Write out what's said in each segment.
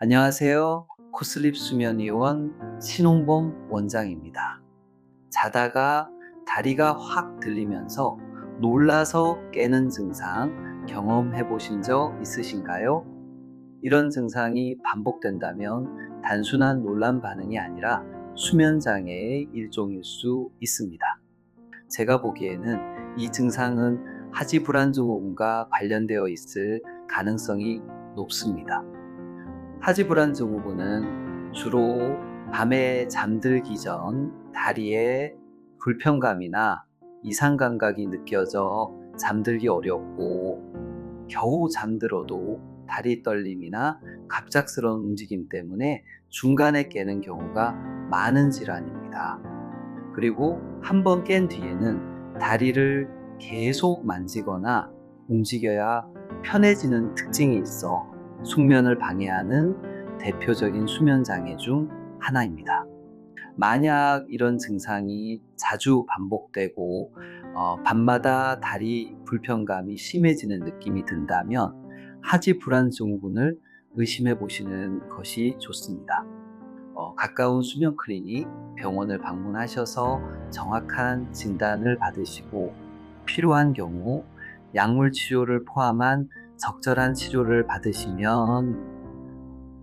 안녕하세요. 코슬립 수면의원 신홍범 원장입니다. 자다가 다리가 확 들리면서 놀라서 깨는 증상 경험해 보신 적 있으신가요? 이런 증상이 반복된다면 단순한 놀란 반응이 아니라 수면 장애의 일종일 수 있습니다. 제가 보기에는 이 증상은 하지 불안 증후군과 관련되어 있을 가능성이 높습니다. 하지 불안 증후군은 주로 밤에 잠들기 전 다리에 불편감이나 이상 감각이 느껴져 잠들기 어렵고 겨우 잠들어도 다리 떨림이나 갑작스러운 움직임 때문에 중간에 깨는 경우가 많은 질환입니다. 그리고 한 번 깬 뒤에는 다리를 계속 만지거나 움직여야 편해지는 특징이 있어 숙면을 방해하는 대표적인 수면 장애 중 하나입니다. 만약 이런 증상이 자주 반복되고 어, 밤마다 다리 불편감이 심해지는 느낌이 든다면 하지 불안 증후군을 의심해 보시는 것이 좋습니다. 어, 가까운 수면 클리닉, 병원을 방문하셔서 정확한 진단을 받으시고 필요한 경우 약물 치료를 포함한 적절한 치료를 받으시면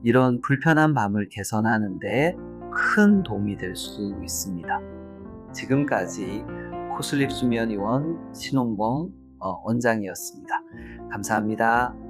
이런 불편한 밤을 개선하는데 큰 도움이 될 수 있습니다. 지금까지 코슬립 수면의원 신홍봉 어, 원장이었습니다. 감사합니다.